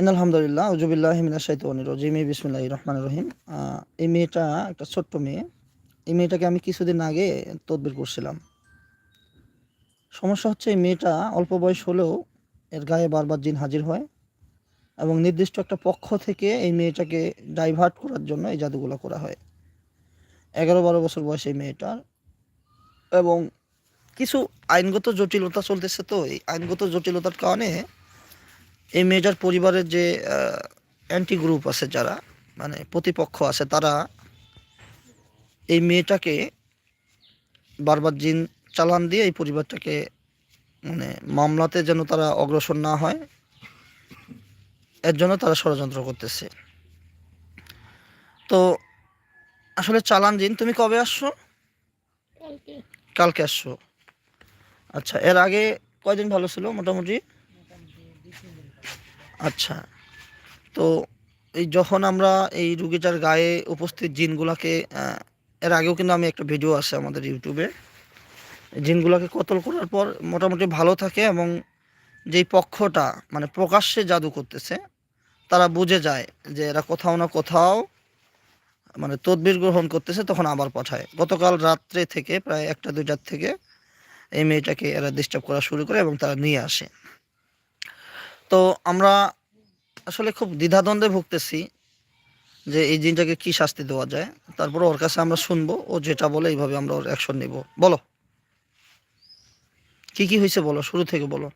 In আলহামদুলিল্লাহ উজুবিল্লাহ মিনা শাইতানির রাজিম বিসমিল্লাহ রহমান রহিম। এই মেয়েটা একটা ছোট্ট মেয়ে। এই মেয়েটাকে আমি কিছুদিন আগে তদবির করছিলাম। সমস্যা হচ্ছে এই মেয়েটা অল্প বয়স হলেও এর গায়ে বারবার জিন হাজির হয় এবং নির্দিষ্ট একটা পক্ষ থেকে এই মেয়েটাকে ডাইভার্ট করার জন্য এই জাদুগুলো করা হয়। এগারো বারো বছর বয়স এই মেয়েটার এবং কিছু আইনগত জটিলতা চলতেছে তো, এই আইনগত জটিলতার কারণে এই মেয়েটার পরিবারের যে অ্যান্টি গ্রুপ আছে যারা মানে প্রতিপক্ষ আছে তারা এই মেয়েটাকে বারবার জিন চালান দিয়ে এই পরিবারটাকে মানে মামলাতে যেন তারা অগ্রসর না হয় এর জন্য তারা ষড়যন্ত্র করতেছে। তো আসলে চালান জিন তুমি কবে আসছো? কালকে। কালকে আসছো। আচ্ছা এর আগে কয়দিন ভালো ছিল মোটামুটি? আচ্ছা। তো এই যখন আমরা এই রুগীটার গায়ে উপস্থিত জিনগুলাকে এর আগেও কিন্তু আমি একটা ভিডিও আছে আমাদের ইউটিউবে। জিনগুলাকে কতল করার পর মোটামুটি ভালো থাকে এবং যেই পক্ষটা মানে প্রকাশ্যে জাদু করতেছে, তারা বুঝে যায় যে এরা কোথাও না কোথাও মানে তদবির গ্রহণ করতেছে, তখন আবার পাঠায়। গতকাল রাত্রে থেকে, প্রায় একটা দুইটার থেকে, এই মেয়েটাকে এরা ডিস্টার্ব করা শুরু করে এবং তারা নিয়ে আসে। তো আমরা আসলে খুব দ্বিধাদ্বন্দ্বে ভুগতেছি যে এই জিনটাকে কি শাস্তি দেওয়া যায়। তারপরে ওর কাছে আমরা শুনব, ও যেটা বলে এইভাবে আমরা ওর অ্যাকশন নিব। বলো। কি কি হয়েছে বলো, শুরু থেকে বলো।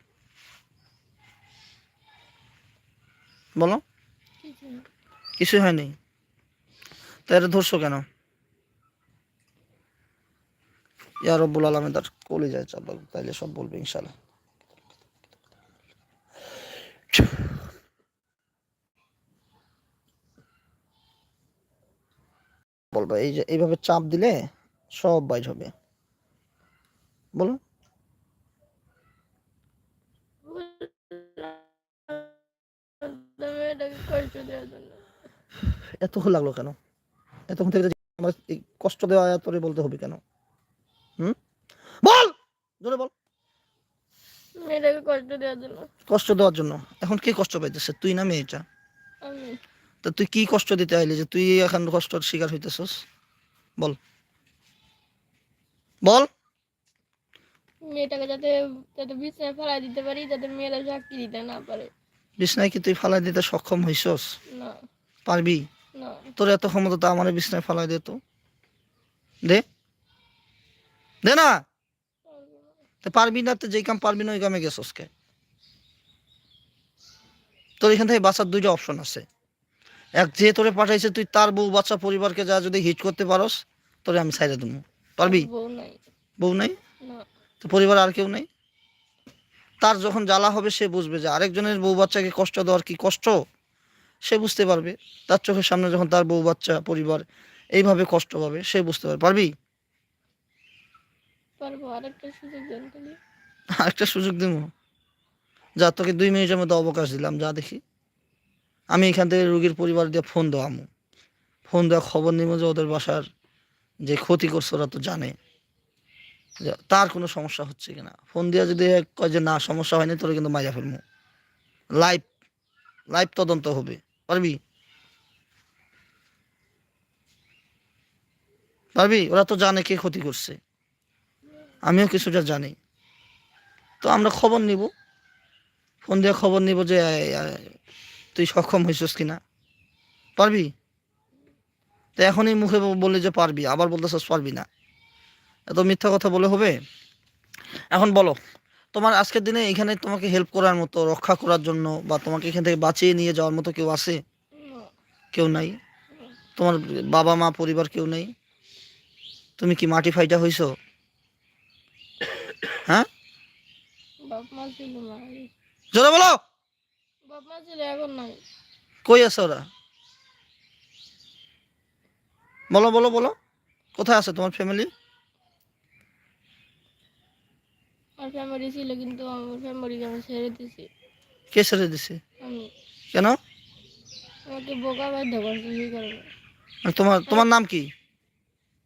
বলো। কিছু হয়নি। তা এটা ধরছো কেন? ইয়া রব্বুল আলমে তার কলে যায় চাল তাইলে সব বলবে ইনশাল্লাহ বলবা এই যে এইভাবে চাপ দিলে সব বাইর হবে। বলো এত লাগল কেন? এতক্ষণ থেকে আমার কষ্ট দেওয়া তোরে বলতে হবে কেন? হুম? বল! জোরে বল। মেয়েটাকে কষ্ট দেওয়ার জন্য। কষ্ট দেওয়ার জন্য। এখন কে কষ্ট পাইতেছে? তুই না মেয়েটা? আমি। তা তুই কি কষ্ট দিতে আইলি যে তুই এখন কষ্টর শিকার হইতেছস? বল। বল। মেয়েটাকে যাতে যাতে বিছানায় ফেলাই দিতে পারি যাতে মেয়েরা চাকরি দিতে না পারে। বিছনায় কি তুই ফালাই দিতে সক্ষম হইছস? না। পারবি? না। তোর এত ক্ষমতা তো আমার বিছনায় ফালাই দে তো। দে। দে না। তো পারবি না তো যেই কাম পারবি না ওই কামে গেছস কে? তোর এখান থেকে বাঁচার দুইটা অপশন আছে। এক যে তোরে পাঠাইছে তুই তার বউ বাচ্চা পরিবারকে যা যদি হিট করতে পারস তোরে আমি সাইডে দেবো পারবি? বউ নাই। বউ নাই? না। তো পরিবার আর কেউ নেই? তার যখন জ্বালা হবে সে বুঝবে যে আরেকজনের বউ বাচ্চাকে কষ্ট দেওয়ার কি কষ্ট? সে বুঝতে পারবে। তার চোখের সামনে যখন তার বউ বাচ্চা পরিবার এইভাবে কষ্ট পাবে সে বুঝতে পারবে। পারবি? আরেকটা সুযোগ দেবো যা তোকে দুই মিনিটের মধ্যে অবকাশ দিলাম যা দেখি। আমি এখান থেকে রুগীর পরিবার দিয়ে ফোন দেওয়া ফোন দেওয়া খবর নিব যে ওদের বাসার যে ক্ষতি করছে ওরা তো জানে। তার কোনো সমস্যা হচ্ছে কিনা। ফোন দিয়ে যদি কয় যে না, সমস্যা হয়নি, তোরা কিন্তু মাইয়া ফেলব লাইভ লাইভ তদন্ত হবে। পারবি? পারবি? ওরা তো জানে কে ক্ষতি করছে। আমিও কিছুটা জানি। তো আমরা খবর নিব। ফোন দিয়ে খবর নিব যে তুই সক্ষম হয়েছিস কিনা? পারবি? তো এখনই মুখে বললি যে পারবি আবার বলতেছিস পারবি না। এত মিথ্যা কথা বলে হবে? এখন বলো তোমার আজকের দিনে এখানে তোমাকে হেল্প করার মতো রক্ষা করার জন্য বা তোমাকে এখান থেকে বাঁচিয়ে নিয়ে যাওয়ার মতো কেউ আছে? কেউ নাই? তোমার বাবা মা পরিবার কেউ নেই? তুমি কি মাটি ফাইটা হইছো? হ্যাঁ? জোরে বলো! বাপ মা ছিল এখন নাই। কই আছে ওরা? বলো বলো বলো। কোথায় আছে তোমার ফ্যামিলি আমার ফ্যামিলি ছিল কিন্তু আমার ফ্যামিলিকে আমি ছেড়ে দিছি। কে ছেড়ে দিছে? আমি। কেন? আমাকে বোকা বাধ্য করছে সেই কারণে। তোমার তোমার নাম কি?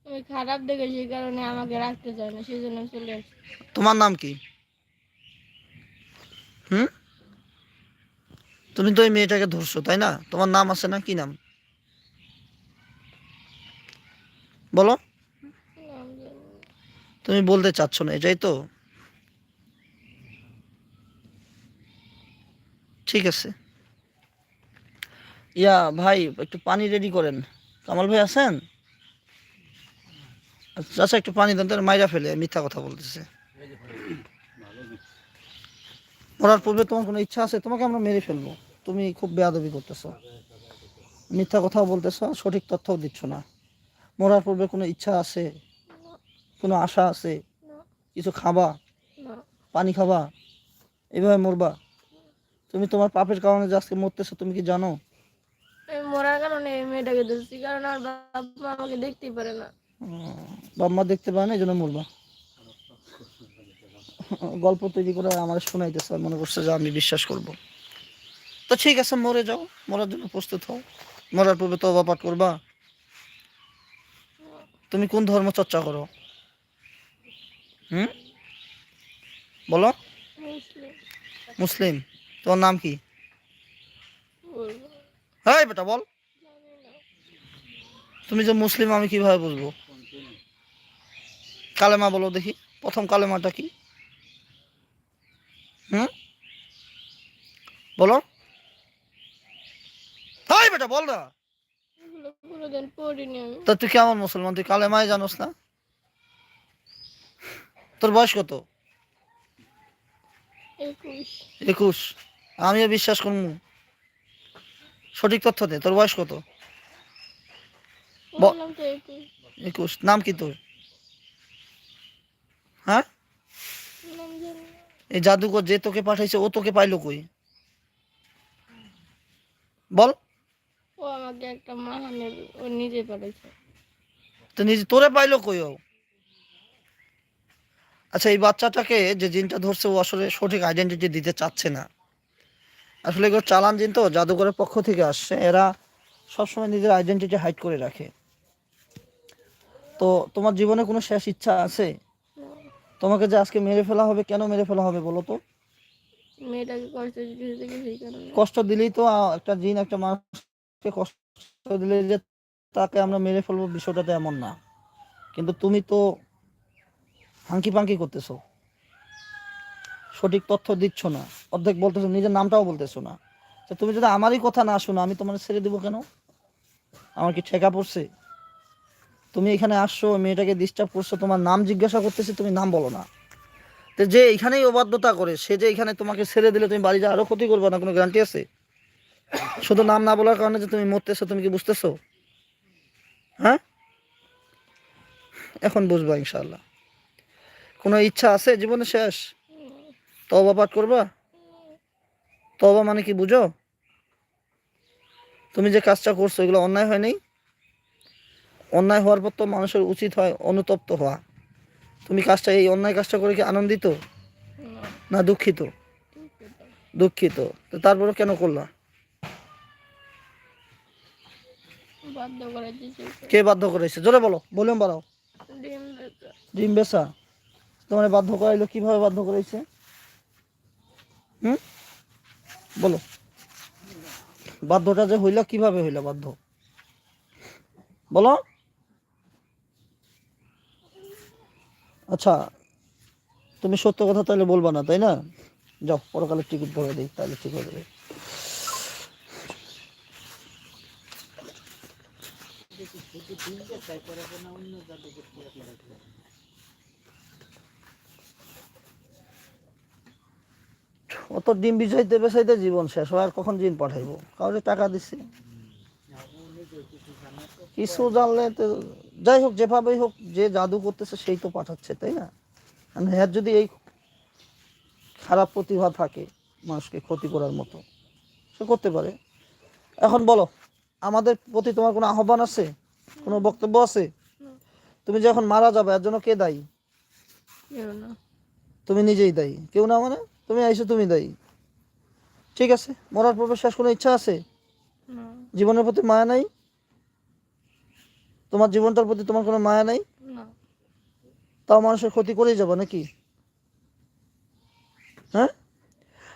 আমি খারাপ দেখে সেই কারণে আমাকে রাখতে চায় না সেই জন্য চলে তোমার নাম কি? হুম? তুমি তো এই মেয়েটাকে ধরছো, তাই না? তোমার নাম আছে না? কি নাম? বলো। তুমি বলতে চাচ্ছ না, এটাই তো। ঠিক আছে। ইয়া, ভাই, একটু পানি রেডি করেন। কামাল ভাই আছেন? আচ্ছা একটু পানি দেন, তাহলে মাইরা ফেলে, মিথ্যা কথা বলতেছে। মরার পূর্বে তোমার কোনো ইচ্ছা আছে? তোমাকে আমরা মেরে ফেলব। তুমি খুব বেয়াদবি করতেছো। মিথ্যা কথাও বলতেছো সঠিক তথ্যও দিচ্ছ না। মরার পূর্বে কোনো ইচ্ছা আছে? কোনো আশা আছে? কিছু খাবা? পানি খাবা? এভাবে মরবা? তুমি তোমার পাপের কারণে যে আজকে মরতেছো তুমি কি জানো? মরার কারণে এই মেয়েটাকে ধরছি কারণ আমার বাবা আমাকে দেখতেই পারে না। বাবা মা দেখতে পায় না এই জন্য মরবা। গল্প তৈরি করে আমার শোনাইতেছে মনে করছে যে আমি বিশ্বাস করব। তো ঠিক আছে, মরে যাও। মরার জন্য প্রস্তুত হও। মরার পূর্বে তো পাঠ করবা। তুমি কোন ধর্ম চর্চা করো? হুম? বলো। মুসলিম। তোমার নাম কি? হ্যাঁ বেটা বল। তুমি যে মুসলিম, আমি কীভাবে বুঝব? কালেমা বলো দেখি। প্রথম কালেমাটা কি? হুম? বলো। বল না। তা তুই কেমন মুসলমান? তুই জানোস না? তোর বয়স কত? একুশ। আমিও বিশ্বাস করব। সঠিক তথ্য দে। তোর বয়স কত? একুশ। নাম কি তোর? হ্যাঁ? এই জাদুকর যে তোকে পাঠাইছে ও তোকে পাইলো কই? বল। ও আমাকে একটা মাহানের ও নিজে পাঠাইছে। তো নিজে তোরে পাইলো কই ও? আচ্ছা এই বাচ্চাটাকে যে জিনটা ধরছে ও আসলে সঠিক আইডেন্টিটি দিতে চাচ্ছে না। আসলে এগুলো চালান জিন তো জাদুঘরের পক্ষ থেকে আসছে। এরা সবসময় নিজের আইডেন্টিটি হাইড করে রাখে। তো তোমার জীবনে কোনো শেষ ইচ্ছা আছে? তোমাকে যে আজকে মেরে ফেলা হবে কেন মেরে ফেলা হবে বলো তো? মেয়েটাকে কষ্ট দিতে কষ্ট দিলেই তো একটা জিন একটা মানুষকে কষ্ট দিলে যে তাকে আমরা মেরে ফেলব বিষয়টা তো এমন না। কিন্তু তুমি তো হাঙ্কি পাঙ্কি করতেছো। সঠিক তথ্য দিচ্ছ না। অর্ধেক বলতেছো, নিজের নামটাও বলতেছো না। তো তুমি যদি আমারই কথা না শোনো, আমি তোমার ছেড়ে দেবো কেন? আমার কি ঠেকা পড়ছে? তুমি এখানে আসছো, মেয়েটাকে ডিস্টার্ব করছ, তোমার নাম জিজ্ঞাসা করতেছে, তুমি নাম বলো না। তো যে এখানেই অবাধ্যতা করে, সে যে এখানে তোমাকে ছেড়ে দিলে তুমি বাড়ি যা আরও ক্ষতি করবে না, কোনো গ্যারান্টি আছে? শুধু নাম না বলার কারণে যে তুমি মরতেছো তুমি কি বুঝতেছো? হ্যাঁ? এখন বুঝবা ইনশাল্লাহ কোনো ইচ্ছা আছে জীবনে শেষ? তবা পাঠ করবা? তবা মানে কি বুঝো? তুমি যে কাজটা করছ এগুলো অন্যায় হয় নাই? অন্যায় হওয়ার পর তো মানুষের উচিত হয় অনুতপ্ত হওয়া। তুমি কাজটা এই অন্যায় কাজটা করে কি আনন্দিত? না, দুঃখিত। দুঃখিত। তো তারপরে কেন করলা বাধ্য করাইছে সেই কারণে। কে বাধ্য করেছে? জোরে বলো বলুন বাড়াও। ডিম বেচা। তোমার বাধ্য করাইলো কীভাবে বাধ্য করাইছে? হুম? বলো। বাধ্যটা যে হইলা কীভাবে হইলা বাধ্য? বলো। আচ্ছা তুমি সত্য কথা তাহলে বলবা না তাই না? যাও পরকালের টিকিট ভরে দিই তাহলে ঠিক হয়ে যাবে। অত ডিম বিছাইতে বেছাইতে জীবন শেষ হয় আর কখন জিন পাঠাইবো? কাউরে টাকা দিছি। কিছু জানলে তো যাই হোক, যেভাবেই হোক, যে জাদু করতেছে সেই তো পাঠাচ্ছে, তাই না? হ্যাঁ যদি এই খারাপ প্রতিভা থাকে মানুষকে ক্ষতি করার মতো, সে করতে পারে। এখন বলো, আমাদের প্রতি তোমার কোনো আহ্বান আছে? কোনো বক্তব্য আছে? তুমি যখন মারা যাবে এর জন্য কে দায়ী? তুমি নিজেই দায়ী। কেউ না মানে? তুমি আইসো তুমি দায়ী। ঠিক আছে? মরার পূর্বে শেষ কোনো ইচ্ছা আছে? জীবনের প্রতি মায়া নাই? তোমার জীবনটার প্রতি তোমার কোনো মায়া নাই? তাও মানুষের ক্ষতি করেই যাব নাকি? হ্যাঁ?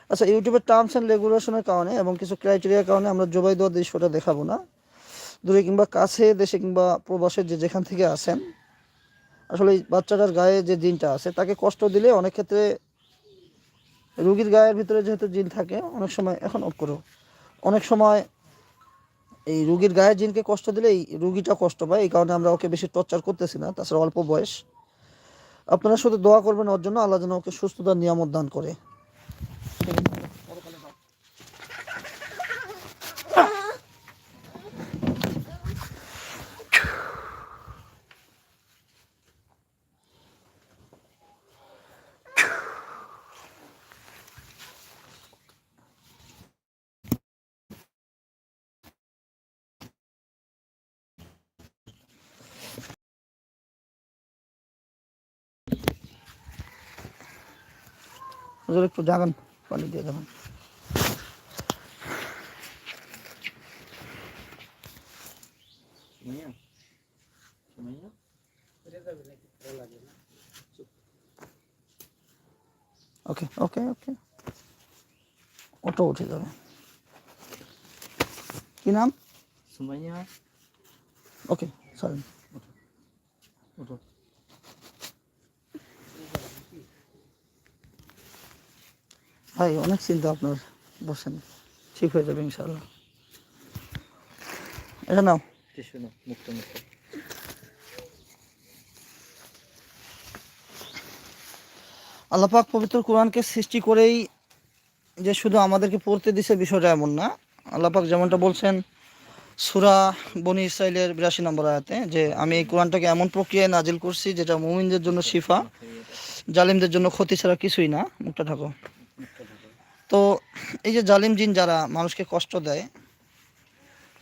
আচ্ছা ইউটিউবের টার্মস অ্যান্ড রেগুলেশনের কারণে এবং কিছু ক্রাইটেরিয়ার কারণে আমরা জবাই দেওয়ার দৃশ্যটা দেখাবো না। দূরে কিংবা কাছে দেশে কিংবা প্রবাসের যে যেখান থেকে আসেন আসলে বাচ্চাটার গায়ে যে জিনটা আছে, তাকে কষ্ট দিলে অনেক ক্ষেত্রে রুগীর গায়ের ভিতরে যেহেতু জিন থাকে, অনেক সময় এখন অফ করো অনেক সময় এই রুগীর গায়ে জিনকে কষ্ট দিলে এই রুগীটা কষ্ট পায়, এই কারণে আমরা ওকে বেশি টর্চার করতেছি না, তাছাড়া অল্প বয়স। আপনারা শুধু দোয়া করবেন ওর জন্য, আল্লাহ যেন ওকে সুস্থতার নিয়ামত দান করে। হুজুর একটু জাগান পানি দিয়ে দেবেন ওকে ওকে ওকে। ওটা উঠে যাবে। কি নাম? Semuanya okay sorry udah. ভাই অনেক চিন্তা আপনার। বসেন ঠিক হয়ে যাবে ইনশাল্লাহ এটা নাও। mukta. আল্লাপাক পবিত্র কোরআনকে সৃষ্টি করেই যে শুধু আমাদেরকে পড়তে দিছে বিষয়টা এমন না। আল্লাপাক যেমনটা বলছেন সুরা বনি ইসরাইলের বিরাশি নম্বর আয়াতে যে আমি এই কোরআনটাকে এমন প্রক্রিয়ায় নাজিল করছি যেটা মুমিনদের জন্য শিফা জালিমদের জন্য ক্ষতি ছাড়া কিছুই না। মুখটা থাকো তো এই যে জালিম জিন যারা মানুষকে কষ্ট দেয়,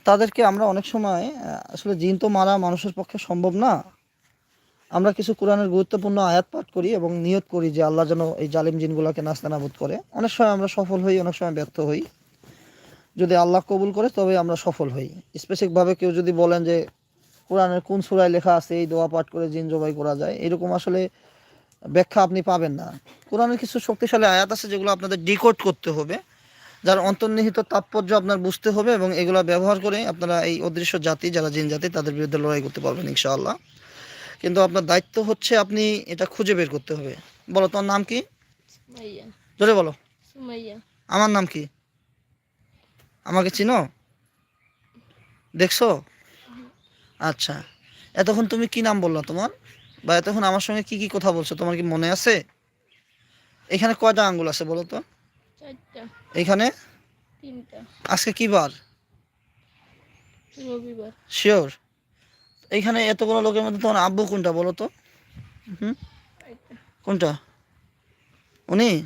তাদেরকে আমরা অনেক সময় আসলে জিন তো মারা মানুষের পক্ষে সম্ভব না। আমরা কিছু কোরআনের গুরুত্বপূর্ণ আয়াত পাঠ করি এবং নিয়ত করি যে আল্লাহ যেন এই জালিম জিনগুলোকে নাস্তানাবুদ করে। অনেক সময় আমরা সফল হই, অনেক সময় ব্যর্থ হই। যদি আল্লাহ কবুল করে, তবে আমরা সফল হই। স্পেসিফিকভাবে কেউ যদি বলেন যে কোরআনের কোন সুরায় লেখা আছে, এই দোয়া পাঠ করে জিন জবাই করা যায়, এরকম আসলে ব্যাখ্যা আপনি পাবেন না। কোরআনের কিছু শক্তিশালী আয়াত আছে যেগুলো আপনাদের ডিকোড করতে হবে যার অন্তর্নিহিত তাৎপর্য আপনার বুঝতে হবে এবং এগুলো ব্যবহার করে আপনারা এই অদৃশ্য জাতি যারা জিন জাতি তাদের বিরুদ্ধে লড়াই করতে পারবেন ইনশাআল্লাহ। কিন্তু আপনার দায়িত্ব হচ্ছে আপনি এটা খুঁজে বের করতে হবে। বলো তোমার নাম কি? জোরে বলো। আমার নাম কি? আমাকে চিনো? দেখছ? আচ্ছা। এতক্ষণ তুমি কি নাম বললা তোমার? বা এতক্ষণ আমার সঙ্গে কি কি কথা বলছো? তোমার কি মনে আছে? এখানে কয়টা আঙ্গুল আছে বলো তো? এখানে? আজকে কি বার? শিওর এইখানে এতগুলো লোকের মধ্যে তোমার আব্বু কোনটা বলো তো? হুম? কোনটা? উনি?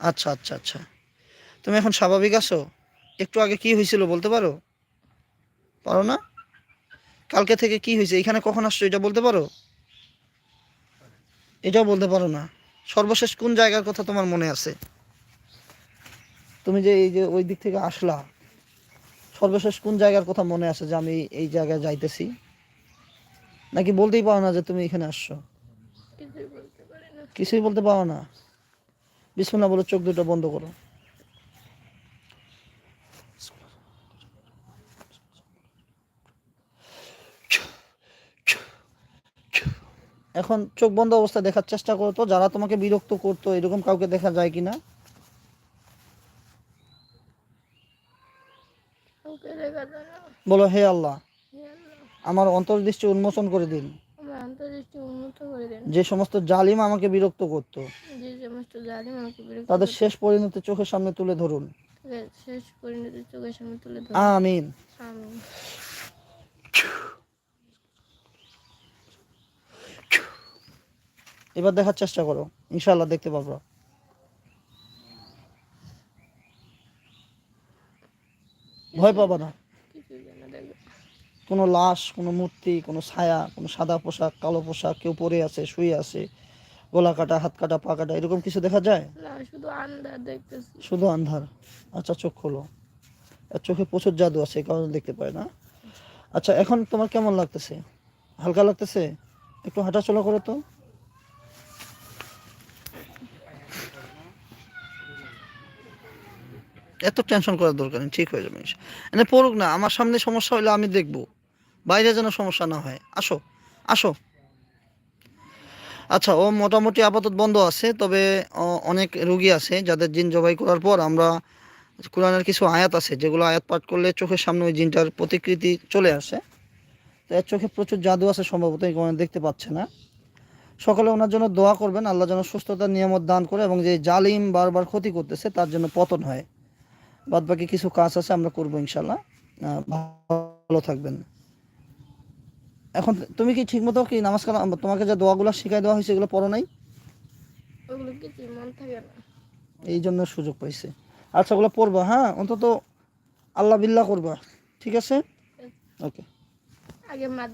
আচ্ছা আচ্ছা আচ্ছা। তুমি এখন স্বাভাবিক আছো? একটু আগে কি হয়েছিল বলতে পারো? পারো না? কালকে থেকে কি হয়েছে? এখানে কখন আসছো? এটা বলতে পারো? এটাও বলতে পারো না। সর্বশেষ কোন জায়গার কথা তোমার মনে আছে? তুমি যে এই যে ওই দিক থেকে আসলা, সর্বশেষ কোন জায়গার কথা মনে আছে যে আমি এই জায়গায় যাইতেছি? নাকি বলতেই পারো না যে তুমি এখানে আসছো? কিছুই বলতে পারি না। কিছুই বলতে পারো না। বিসমুল্লাহ বলে চোখ দুটো বন্ধ করো। এখন চোখ বন্ধ অবস্থায় দেখার চেষ্টা করো তো যারা তোমাকে বিরক্ত করতো এরকম কাউকে দেখা যায় যায় না। বলো হে আল্লাহ আমার অন্তর্দৃষ্টি উন্মোচন করে দিন। যে সমস্ত জালিম আমাকে বিরক্ত করত তাদের শেষ পরিণতি চোখের সামনে তুলে ধরুন। শেষ পরিণতি চোখের সামনে তুলে আমিন। আমি এবার দেখার চেষ্টা করো। ইনশাআল্লাহ দেখতে পাবো। ভয় পাবা না। কোনো লাশ কোনো মূর্তি কোনো ছায়া কোনো সাদা পোশাক কালো পোশাক কেউ পরে আছে শুয়ে আছে গলা কাটা হাত কাটা পা কাটা এরকম কিছু দেখা যায়? শুধু আন্দার দেখতেছি। শুধু আন্ধার? আচ্ছা চোখ খোলো। আর চোখে প্রচুর জাদু আছে কারণে দেখতে পায় না। আচ্ছা এখন তোমার কেমন লাগতেছে? হালকা লাগতেছে? একটু হাঁটাচলা করো তো। এত টেনশন করার দরকার নেই, ঠিক হয়ে যাবে এনে পড়ুক না, আমার সামনে সমস্যা হলে আমি দেখব। বাইরে যেন সমস্যা না হয়। আসো আসো। আচ্ছা ও মোটামুটি আপাতত বন্ধ আছে, তবে অনেক রুগী আছে যাদের জিন জবাই করার পর আমরা কোরআনের কিছু আয়াত আছে, যেগুলো আয়াত পাঠ করলে চোখের সামনে ওই জিনটার প্রতিকৃতি চলে আসে। তো এর চোখে প্রচুর জাদু আছে সম্ভবত, এই কারণে দেখতে পাচ্ছে না। সকালে ওনার জন্য দোয়া করবেন, আল্লাহ যেন সুস্থতার নিয়ামত দান করে এবং যে জালিম বারবার ক্ষতি করতেছে, তার জন্য পতন হয়। বাদ বাকি কিছু কাজ আছে আমরা করব ইনশাল্লাহ ভালো থাকবেন। এখন তুমি কি ঠিক মতো কি নামাজ কালাম তোমাকে যে দোয়াগুলো শিখাই দেওয়া হয়েছে এগুলো পড়ো নাই? এই জন্য সুযোগ পাইছে। আচ্ছা ওগুলো পড়বা হ্যাঁ? অন্তত আল্লাহ বিল্লাহ করবা। ঠিক আছে? ওকে আগে মা